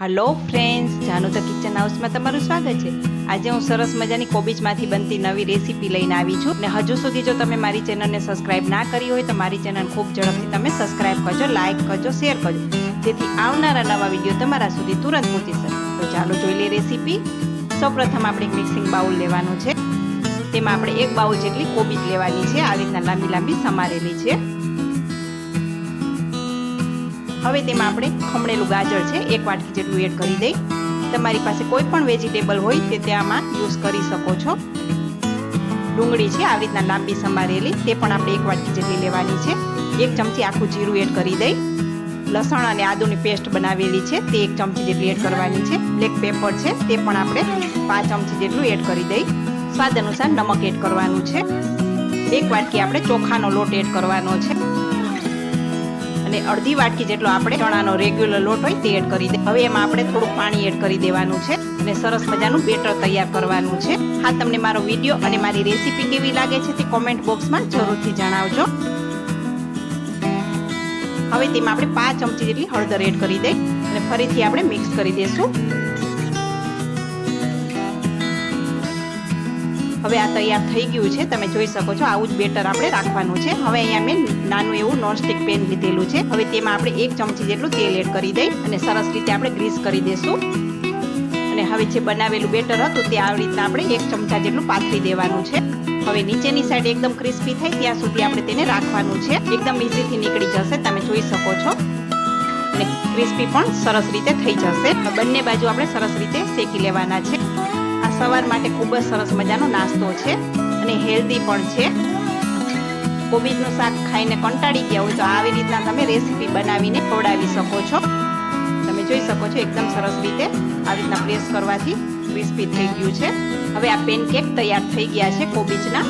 Hello friends Janu the kitchen હાઉસમાં તમારું સ્વાગત છે. આજે હું સરસ મજાની કોબીજમાંથી બનતી નવી રેસીપી લઈને આવી છું ને હજુ સુધી જો તમે મારી ચેનલને સબસ્ક્રાઇબ ના કરી હોય તો મારી ચેનલ ખૂબ ઝડપથી તમે સબસ્ક્રાઇબ કરજો લાઇક કરજો શેર કરજો. જેથી આવનારા નવા વીડિયો તમારા સુધી તુરંત પહોંચી શકે. તો ચાલો જોઈ લઈએ રેસીપી સૌપ્રથમ આપણે એક મિક્સિંગ બાઉલ લેવાનું છે. તેમાં આપણે એક બાઉલ જેટલી કોબીજ લેવાની છે. આવી રીતના લાંબી લાંબી સમારેલી છે. હવે તેમાં આપણે ખમણેલું ગાજર છે, એક વાટકી જેટલું એડ કરી દઈ. તમારી પાસે કોઈ પણ વેજીટેબલ હોય તે તેમાં યુઝ કરી શકો છો. ડુંગળી છે, આવી રીતના લાંબી સમારેલી તે પણ આપણે એક વાટકી જેટલી લેવાની છે. એક ચમચી આખું જીરું એડ કરી દઈ. લસણ અને આદુની પેસ્ટ બનાવેલી છે, તે એક ચમચી જેટલી એડ કરવાની છે. બ્લેક પેપર છે, તે પણ આપણે પાંચ ચમચી જેટલું એડ કરી દઈ. સ્વાદ અનુસાર નમક એડ કરવાનું છે. એક વાટકી આપણે ચોખાનો લોટ એડ કરવાનો છે. અને અડધી વાટકી જેટલો આપણે ચણાનો રેગ્યુલર લોટ હોય તે એડ કરી દે. હવે એમાં આપણે થોડું પાણી એડ કરી દેવાનું છે અને સરસ મજાનું બેટર તૈયાર કરવાનું છે. હા, તમને મારો વીડિયો અને મારી રેસીપી કેવી લાગે છે તે કોમેન્ટ બોક્સમાં જરૂરથી જણાવજો. હવે તેમાં આપણે પાંચ ચમચી જેટલી હળદર એડ કરી દઈ અને ફરીથી આપણે મિક્સ કરી દઈશું હવે આ તૈયાર થઈ ગયું છે, તમે જોઈ શકો છો, આવું જ બેટર આપણે રાખવાનું છે. હવે અહીંયા મેં નાનું એવું નોનસ્ટિક પેન લીધેલું છે. હવે તેમાં આપણે એક ચમચી જેટલું તેલ એડ કરી દઈ અને સરસ રીતે આપણે ગ્રીસ કરી દઈશું અને હવે જે બનાવેલું બેટર હતું તે આવી રીતના આપણે એક ચમચા જેટલું પાથરી દેવાનું છે. હવે નીચેની સાઈડ એકદમ ક્રિસ્પી થાય ત્યાં સુધી આપણે તેને રાખવાનું છે. એકદમ ઇઝીથી નીકળી જશે, તમે જોઈ શકો છો. અને ક્રિસ્પી પણ સરસ રીતે થઈ જશે. બંને બાજુ આપણે સરસ રીતે શેકી લેવાના છે. સવાર માટે ખૂબ જ સરસ મજાનો નાસ્તો છે અને હેલ્ધી પણ છે. કોબીજનું શાક ખાઈને કંટાળી ગયા હોય તો આવી રીતના તમે રેસીપી બનાવીને ખવડાવી શકો છો. તમે જોઈ શકો છો એકદમ સરસ રીતે આવી રીતના પ્રેસ કરવાથી ક્રિસ્પી થઈ ગયું છે. હવે આ પેનકેક તૈયાર થઈ ગયા છે કોબીજના.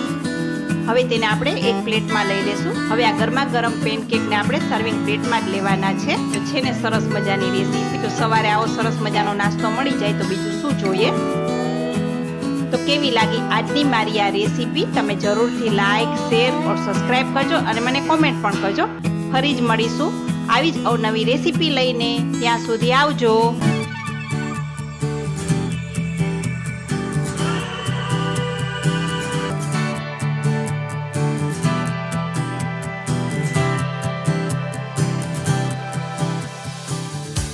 હવે તેને આપણે એક પ્લેટમાં લઈ લેશું. હવે આ ગરમા ગરમ પેનકેકને આપણે સર્વિંગ પ્લેટમાં જ લેવાના છે. તો છે ને સરસ મજાની રેસીપી તો સવારે આવો સરસ મજાનો નાસ્તો મળી જાય તો બીજું શું જોઈએ? તો કેવી લાગી આજની મારી આ રેસીપી? તમે જરૂરથી લાઈક શેર ઓર સબસ્ક્રાઈબ કરજો અને મને કોમેન્ટ પણ કરજો. ફરી જ મળીશું. આવી જ અવનવી રેસીપી લઈને ત્યાં સુધી આવજો.